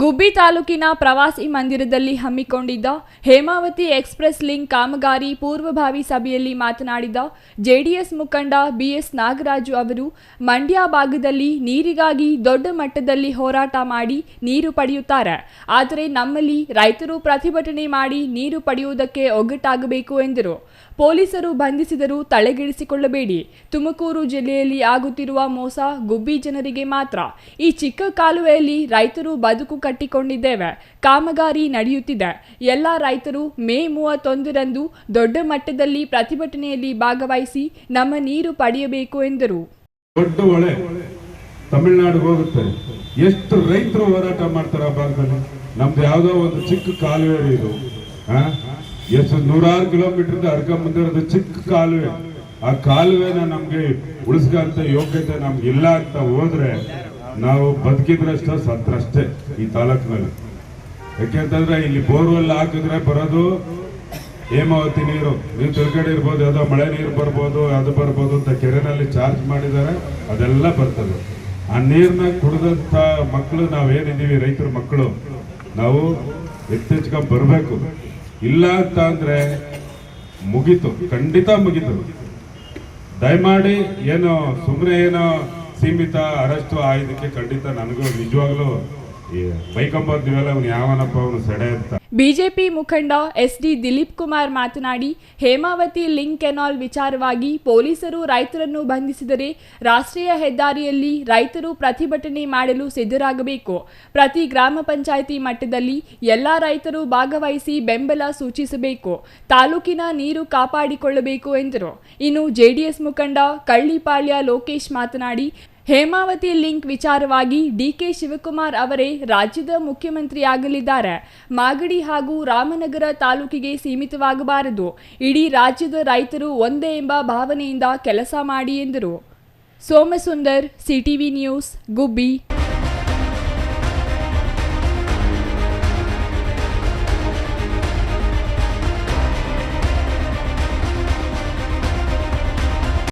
ಗುಬ್ಬಿ ತಾಲೂಕಿನ ಪ್ರವಾಸಿ ಮಂದಿರದಲ್ಲಿ ಹಮ್ಮಿಕೊಂಡಿದ್ದ ಹೇಮಾವತಿ ಎಕ್ಸ್ಪ್ರೆಸ್ ಲಿಂಕ್ ಕಾಮಗಾರಿ ಪೂರ್ವಭಾವಿ ಸಭೆಯಲ್ಲಿ ಮಾತನಾಡಿದ ಜೆಡಿಎಸ್ ಮುಖಂಡ ಬಿಎಸ್ ನಾಗರಾಜು ಅವರು, ಮಂಡ್ಯ ಭಾಗದಲ್ಲಿ ನೀರಿಗಾಗಿ ದೊಡ್ಡ ಮಟ್ಟದಲ್ಲಿ ಹೋರಾಟ ಮಾಡಿ ನೀರು ಪಡೆಯುತ್ತಾರೆ. ಆದರೆ ನಮ್ಮಲ್ಲಿ ರೈತರು ಪ್ರತಿಭಟನೆ ಮಾಡಿ ನೀರು ಪಡೆಯುವುದಕ್ಕೆ ಒಗ್ಗಟ್ಟಾಗಬೇಕು ಎಂದರು. ಪೊಲೀಸರು ಬಂಧಿಸಿದರೂ ತಲೆಗೆಡಿಸಿಕೊಳ್ಳಬೇಡಿ ತುಮಕೂರು ಜಿಲ್ಲೆಯಲ್ಲಿ ಆಗುತ್ತಿರುವ ಮೋಸ ಗುಬ್ಬಿ ಜನರಿಗೆ ಮಾತ್ರ. ಈ ಚಿಕ್ಕ ಕಾಲುವೆಯಲ್ಲಿ ರೈತರು ಬದುಕು ಕಟ್ಟಿಕೊಂಡಿದ್ದೇವೆ. ಕಾಮಗಾರಿ ನಡೆಯುತ್ತಿದೆ. ಎಲ್ಲ ರೈತರು ಮೇ ಮೂವತ್ತೊಂದರಂದು ದೊಡ್ಡ ಮಟ್ಟದಲ್ಲಿ ಪ್ರತಿಭಟನೆಯಲ್ಲಿ ಭಾಗವಹಿಸಿ ನಮ್ಮ ನೀರು ಪಡೆಯಬೇಕು ಎಂದರು. ದೊಡ್ಡ ಹೊಳೆ ತಮಿಳ್ನಾಡಿಗೆ ಹೋಗುತ್ತೆ. ಎಷ್ಟು ರೈತರು ಹೋರಾಟ ಮಾಡ್ತಾರೆ ಭಾಗದಲ್ಲಿ? ನಮ್ದು ಯಾವ್ದೋ ಒಂದು ಚಿಕ್ಕ ಕಾಲುವೆ ಇದು? ಎಷ್ಟು ನೂರಾರು ಕಿಲೋಮೀಟರ್ ಅರ್ಕ ಬಂದಿರೋದು ಚಿಕ್ಕ ಕಾಲುವೆ. ಆ ಕಾಲುವೆನ ನಮ್ಗೆ ಉಳಿಸ್ಕಂತ ಯೋಗ್ಯತೆ ನಮ್ಗೆ ಇಲ್ಲ ಅಂತ ಹೋದ್ರೆ ನಾವು ಬದುಕಿದ್ರಷ್ಟೇ ಸತ್ರಷ್ಟೇ ಈ ತಾಲೂಕಿನಲ್ಲಿ. ಯಾಕೆಂತಂದ್ರೆ ಇಲ್ಲಿ ಬೋರ್ವೆಲ್ ಹಾಕಿದ್ರೆ ಬರೋದು ಹೇಮಾವತಿ ನೀರು. ನೀವು ತಿಳ್ಕೊಂಡಿರ್ಬೋದು ಯಾವುದೋ ಮಳೆ ನೀರು ಬರ್ಬೋದು, ಅದು ಬರ್ಬೋದು ಅಂತ ಕೆರೆನಲ್ಲಿ ಚಾರ್ಜ್ ಮಾಡಿದ್ದಾರೆ, ಅದೆಲ್ಲ ಬರ್ತದೆ. ಆ ನೀರನ್ನ ಕುಡಿದಂತ ಮಕ್ಕಳು ನಾವೇನಿದ್ದೀವಿ, ರೈತರ ಮಕ್ಕಳು, ನಾವು ಎತ್ತೆಚ್ಕೊಂಡು ಬರಬೇಕು. ಇಲ್ಲ ಅಂತ ಅಂದರೆ ಮುಗೀತು, ಖಂಡಿತ ಮುಗೀತು. ದಯಮಾಡಿ ಏನು ಸುಮ್ಮನೆ ಏನೋ ಸೀಮಿತ ಅರೆಸ್ಟು ಆಯ್ದಕ್ಕೆ ಖಂಡಿತ ನನಗೂ ನಿಜವಾಗ್ಲೂ ಬಿಜೆಪಿ ಮುಖಂಡ ಎಸ್ಡಿ ದಿಲೀಪ್ ಕುಮಾರ್ ಮಾತನಾಡಿ, ಹೇಮಾವತಿ ಲಿಂಕ್ ಕೆನಾಲ್ ವಿಚಾರವಾಗಿ ಪೊಲೀಸರು ರೈತರನ್ನು ಬಂಧಿಸಿದರೆ ರಾಷ್ಟ್ರೀಯ ಹೆದ್ದಾರಿಯಲ್ಲಿ ರೈತರು ಪ್ರತಿಭಟನೆ ಮಾಡಲು ಸಿದ್ಧರಾಗಬೇಕು. ಪ್ರತಿ ಗ್ರಾಮ ಪಂಚಾಯಿತಿ ಮಟ್ಟದಲ್ಲಿ ಎಲ್ಲ ರೈತರು ಭಾಗವಹಿಸಿ ಬೆಂಬಲ ಸೂಚಿಸಬೇಕು. ತಾಲೂಕಿನ ನೀರು ಕಾಪಾಡಿಕೊಳ್ಳಬೇಕು ಎಂದರು. ಇನ್ನು ಜೆಡಿಎಸ್ ಮುಖಂಡ ಕಳ್ಳಿಪಾಳ್ಯ ಲೋಕೇಶ್ ಮಾತನಾಡಿ ಹೇಮಾವತಿ ಲಿಂಕ್ ವಿಚಾರವಾಗಿ ಡಿಕೆ ಶಿವಕುಮಾರ್ ಅವರೇ ರಾಜ್ಯದ ಮುಖ್ಯಮಂತ್ರಿಯಾಗಲಿದ್ದಾರೆ. ಮಾಗಡಿ ಹಾಗೂ ರಾಮನಗರ ತಾಲೂಕಿಗೆ ಸೀಮಿತವಾಗಬಾರದು. ಇಡೀ ರಾಜ್ಯದ ರೈತರು ಒಂದೇ ಎಂಬ ಭಾವನೆಯಿಂದ ಕೆಲಸ ಮಾಡಿ ಎಂದರು. Somasundar, CTV news, Gubbi.